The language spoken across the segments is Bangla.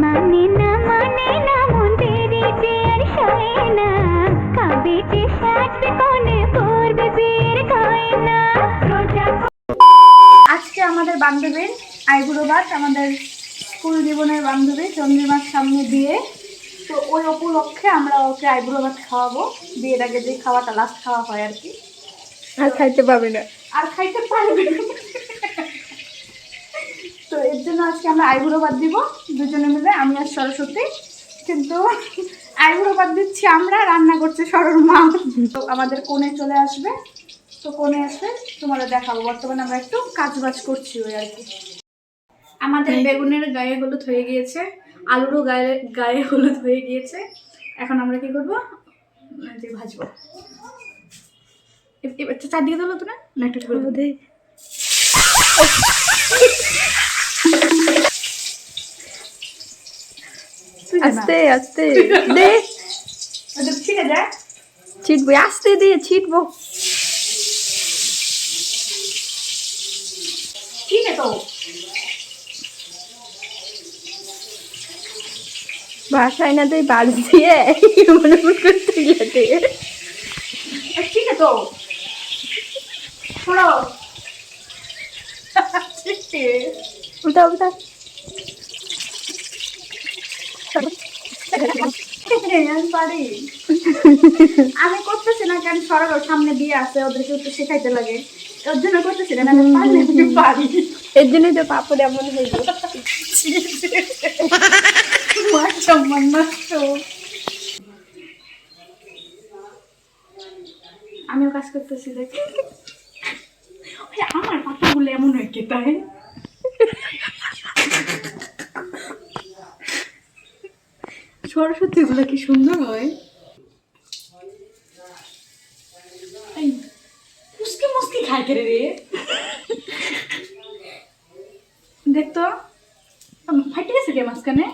মানে না মানে না মন দেরিতে আর সয় না। খাবে যে সাজবে কোনে পড়বে বের কয় না আজকে আমাদের বান্ধবীর আইবুড়ো ভাত আমাদের স্কুল জীবনের বান্ধবী চন্দ্রিমার সামনে বিয়ে। তো ওই উপলক্ষে আমরা ওকে আইবুড়ো ভাত খাওয়াবো। বিয়ের আগে যে খাওয়াটা লাস্ট খাওয়া হয় আর কি। আর খাইতে পারবে না। আর খাইতে পারবে না। তো এর জন্য আজকে আমরা আইবুড়ো ভাত দিব দুজনে মিলে আমি আর সরস্বতী। কিন্তু আইবুড়ো ভাত দিচ্ছি আমরা রান্না করছে সরর মা। তো আমাদের কোণে চলে আসবে। তো কোণে আসবে তোমাদের দেখাবো। বর্তমানে আমরা একটু কাজ বাজ করছি ওই আর কি। আমাদের বেগুনের গায়ে হলুদ হয়ে গিয়েছে আলুরও গায়ে গায়ে হলুদ হয়ে গিয়েছে। এখন আমরা কি করব? যে ভাজবো। এ- চারদিকে তোলো তো না? একটা আস্তে আস্তে। দে আছে ছিটবো আস্তে দিয়ে ছিটবো ঠিক আছে তো। বাসায় না তুই বাড়ি দিয়ে মনে মনে করতে গেলে। ঠিক আছে তো। শোনো ঠিক উঠা উঠা আমি করতেছি না কেন? সরল সামনে দিয়ে আছে ওদেরকে একটু শেখাইতে লাগে। ওর জন্য করতেছি না আমি পারি। এর জন্যই তো পাপড় এমন সম্মান নষ্ট। আমিও কাজ করতেছি দেখ। আমার পাপাগুলো এমন হয় কে তাই। সরস্বতী গুলো কি সুন্দর হয়? মুসকি মুসকি কে রে? দেখতো ফাইটে গেছে কে মাঝখানে?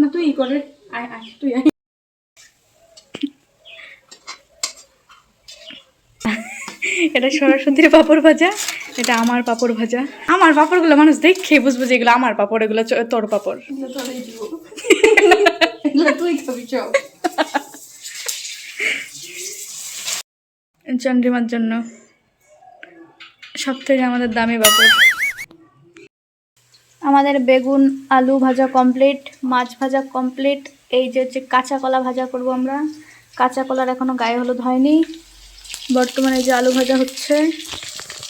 না তুই ই করে আয় আয় তুই আয়। এটা সরস্বতীর পাপড় ভাজা। এটা আমার পাপড় ভাজা। আমার পাপড়গুলো মানুষ দেখে বুঝব যে এগুলো আমার পাপড় এগুলো চ- তোর পাপড়। চন্দ্রিমার জন্য সব থেকে আমাদের দামি পাপড়। আমাদের বেগুন আলু ভাজা কমপ্লিট মাছ ভাজা কমপ্লিট এই যে হচ্ছে কাঁচা কলা ভাজা করব আমরা। কাঁচা কলার এখনও গায়ে হলুদ হয়নি। বর্তমানে যে আলু ভাজা হচ্ছে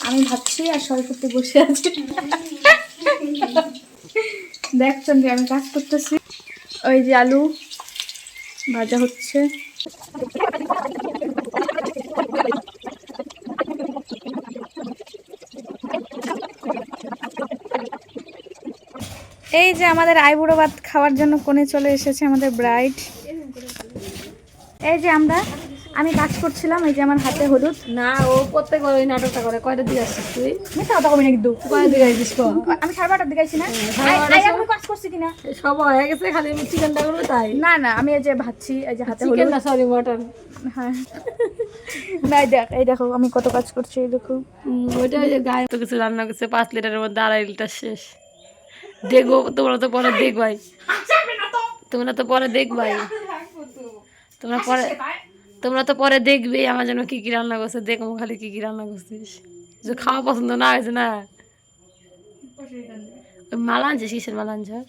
আমি ভাবছি আর সরস্বতী বসে আছি। দেখছেন যে আমি কাজ করতেছি। ওই যে আলু ভাজা হচ্ছে। এই যে আমাদের আইবুড়ো ভাত খাওয়ার জন্য কোণে চলে এসেছে আমাদের ব্রাইড এই যে আমরা আমি কাজ করছিলাম এই যে আমার হাতে হলুদ। না ও প্রত্যেক ওই নাটকটা করে। কয়টা দিকে আসছিস তুই? মিথ্যা কথা কবি না কিন্তু। কয়টা দিকে আসছিস আমি সাড়ে বারোটার দিকে আইছি না। সময়- আমি কাজ করছি কিনা? সব হয়ে গেছে খালি আমি চিকেনটা করব তাই। না না আমি এই যে ভাবছি এই যে হাতে চিকেন না সরি মটন। হ্যাঁ। না দেখ এই দেখো আমি কত কাজ করছি এই দেখো। ওইটা ওই যে গায়ে তো কিছু রান্না করছে পাঁচ লিটারের মধ্যে আড়াই লিটার শেষ। দেখব তোমরা তো পরে দেখবাই। তোমরা তো পরে দেখবাই। তোমরা পরে তোমরা তো পরে দেখবে আমার জন্য কি কি রান্না করছে দেখব খালি কি কি রান্না করছিস যে খাওয়া পছন্দ না হয়েছে না। ওই মালা আনছিস কিসের মালা আনছিস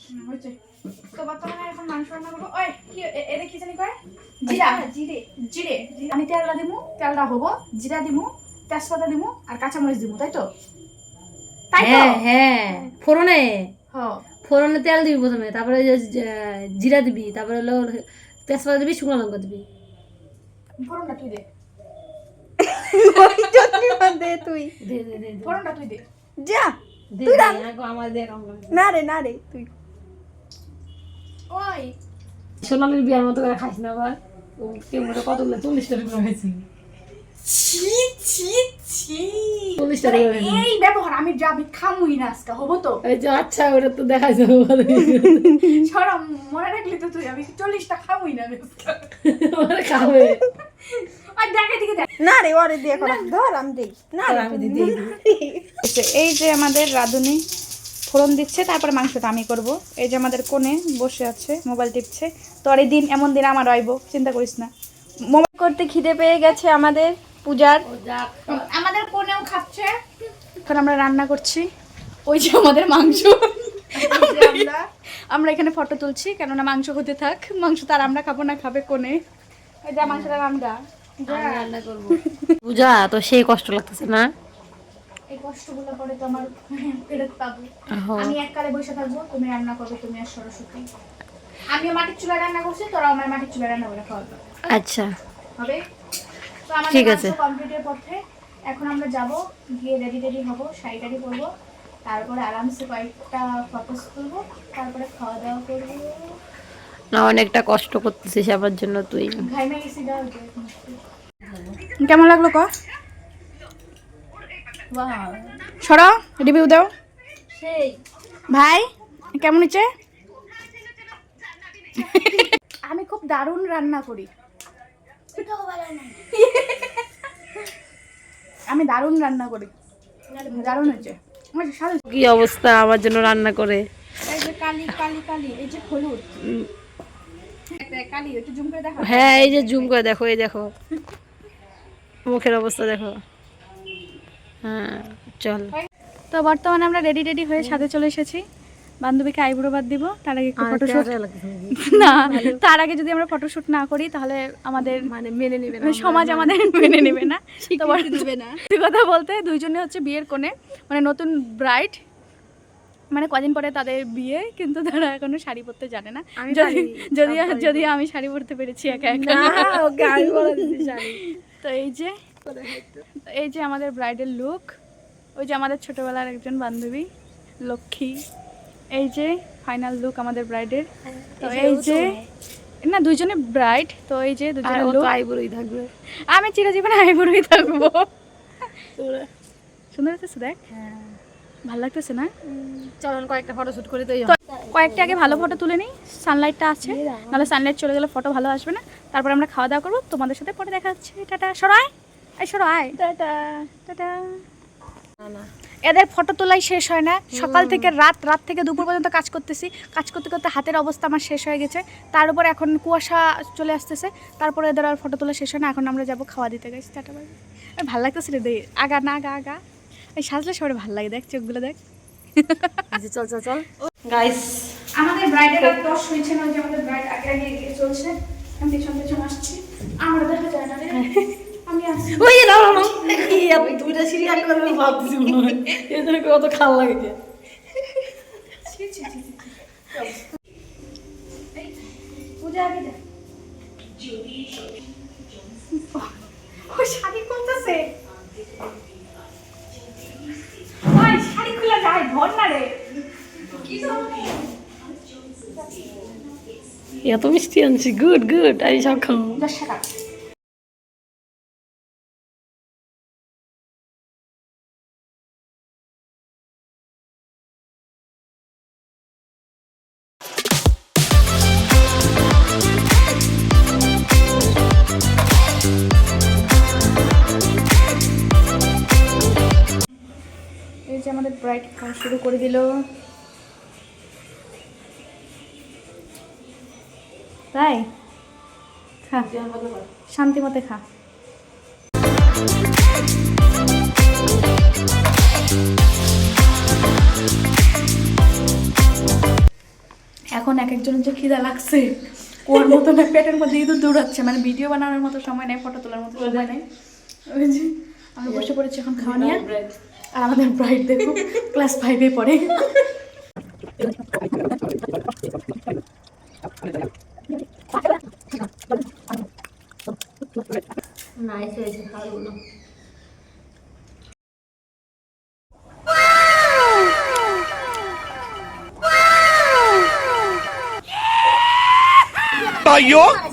আমি তেলটা দিমু তেলটা হব। জিরা দিমু তেজপাতা দিমু আর কাঁচামরিচ দিমু তাই তো? তাই তো? হ্যাঁ হ্যাঁ। ফোড়নে? হ্যাঁ ফোড়নে তেল দিবি প্রথমে তারপরে জিরা দিবি তারপরে হলো তেজপাতা দিবি শুকনো লঙ্কা দিবি। ফোড়নটা তুই দে দে তুই দে দে দে। ফোড়নটা তুই দে যা আগে আমার না রে না রে তুই ওই সোনালির বিয়ার মতো করে খাইস না আবার ও কেমন কতগুলো চল্লিশ টাকা করে খাইছি ছি ছি ছি চল্লিশ টাকা করে এই ব্যবহার আমি যাবি খামুই না আজকে হব তো এই যে আচ্ছা ওটা তো দেখা যাবে সরম মনে রাখলি তো তুই আমি চল্লিশটা খামুই না খাবে না রে ওরে দিয়ে করা ধর আমি দেই। না আমি দিদি এই যে আমাদের রাঁধুনি ফোড়ন দিচ্ছে তারপরে মাংসটা আমি করব। এই যে আমাদের কোণে বসে আছে মোবাইল টিপছে। তোর এই দিন এমন দিন আমার আইব চিন্তা করিস না। মোবাইল করতে খিদে পেয়ে গেছে আমাদের পূজার। আমাদের কোণেও খাচ্ছে। এখন আমরা রান্না করছি। ওই যে আমাদের মাংস। আমরা। আমরা। এখানে ফটো তুলছি কেননা মাংস হতে থাক। মাংস তার আমরা খাব না খাবে কোণে। পূজা তো সেই কষ্ট লাগতেছে না? এই কষ্টগুলো করে তো আমার ফেরত পাবো। আমি এককালে বসে থাকব তুমি রান্না করবে তুমি আর সরস্বতী। আমিও মাটির চুলা রান্না করছি তোরা আমার মাটির চুলা রান্না করে খাওয়াবে। আচ্ছা। হবে? তো আমাদের ঠিক আছে। কমপ্লিটের পথে এখন আমরা যাব গিয়ে রেডি রেডি হব শাড়ি টাড়ি পরবো তারপরে আরামসে কয়েকটা ফটোস তুলবো তারপরে খাওয়া দাওয়া করব। না অনেকটা কষ্ট করতেছিস আমার জন্য তুই। কেমন লাগল ক? সরা রিভিউ দাও। ভাই কেমন হচ্ছে আমি খুব দারুণ রান্না করি। আমি দারুণ রান্না করি। দারুণ সাদা কি অবস্থা আমার জন্য রান্না করে? কালি কালি কালি এই যে হলুদ। কালি একটু জুম করে দেখা হ্যাঁ এই যে জুম করে দেখো এই দেখো। মুখের অবস্থা দেখো। হ্যাঁ চল। তো বর্তমানে আমরা রেডি রেডি হয়ে সাথে চলে এসেছি। বান্ধবীকে আইব্রো বাদ দিব তার আগে একটু ফটোশুট। না তার আগে যদি আমরা ফটোশুট না করি তাহলে আমাদের মানে মেনে নেবে না সমাজ আমাদের মেনে নেবে না। তো কথা বলতে দুইজনে হচ্ছে বিয়ের কোণে মানে নতুন ব্রাইড মানে কদিন পরে তাদের বিয়ে কিন্তু তারা এখনও শাড়ি পরতে জানে না। যদি যদি যদি আমি শাড়ি পরতে পেরেছি একা একা। তো এই যে এই যে আমাদের ব্রাইডের লুক ওই যে আমাদের ছোটবেলার একজন বান্ধবী লক্ষ্মী। এই যে ফাইনাল লুক আমাদের ব্রাইডের তো এই যে না দুজনে ব্রাইড তো এই যে আর দুজনের লুক আইবুড়োই থাকবে। আমি চিরজীবনে আইবুড়োই থাকব। সুন্দর লাগতেছে দেখ। ভালো লাগতেছে না? চলুন কয়েকটা ফটো শুট করে তো কয়েকটা আগে ভালো ফটো তুলে নিই সানলাইটটা আছে নাহলে সানলাইট চলে গেলে ফটো ভালো আসবে না। তারপর আমরা খাওয়া দাওয়া করব তোমাদের সাথে পরে দেখা হচ্ছে। টাটা সরাই এই টাটা। টাটা। এদের ফটো তোলাই শেষ হয় না। সকাল থেকে রাত রাত থেকে দুপুর পর্যন্ত কাজ করতেছি। কাজ করতে করতে হাতের অবস্থা আমার শেষ হয়ে গেছে। তার উপর এখন কুয়াশা চলে আসতেছে। তারপরে এদের আর ফটো তোলা শেষ হয় না। এখন আমরা যাব খাওয়া দিতে গেছি টাটা ভালো লাগতেছে রে দে আগা না আগা আগা। সাজলে সবার ভালো লাগে দেখ চোখগুলো দেখ। চল চল চল। গাইস আমাদের ব্রাইডের আর দশ হয়েছে না যে আমাদের ব্রাইড আগে আগে এগিয়ে চলছে। আমি পেছন পেছন আসছি। আমার দেখা যায় না রে। আমি আসছি ওই না না আমি দুইটা সিঁড়ি আগে করে হয় এদের কত খাল লাগে ছি, ছি, ছি, ছি, ছি। পূজা আগে যা। ও শাড়ি খুলতেছে ওই শাড়ি খুলে যায় ধর না রে এত মিষ্টি আনছি গুড গুড আমি সব খাব। আমাদের ব্রাইট খাওয়া শুরু করে দিল। তাই? খা। শান্তি মতে খা। এখন এক একজনের যে খিদা লাগছে ওর মতো না পেটের মধ্যে ইঁদুর দৌড়াচ্ছে। মানে ভিডিও বানানোর মতো সময় নেই ফটো তোলার মতো সময় নেই। ওই যে আমরা বসে পড়েছি এখন খাওয়া নিয়ে। আর আমাদের ব্রাইড দেখো ক্লাস ফাইভে পড়ে। Ah, eso es alguno. ¿Tayo?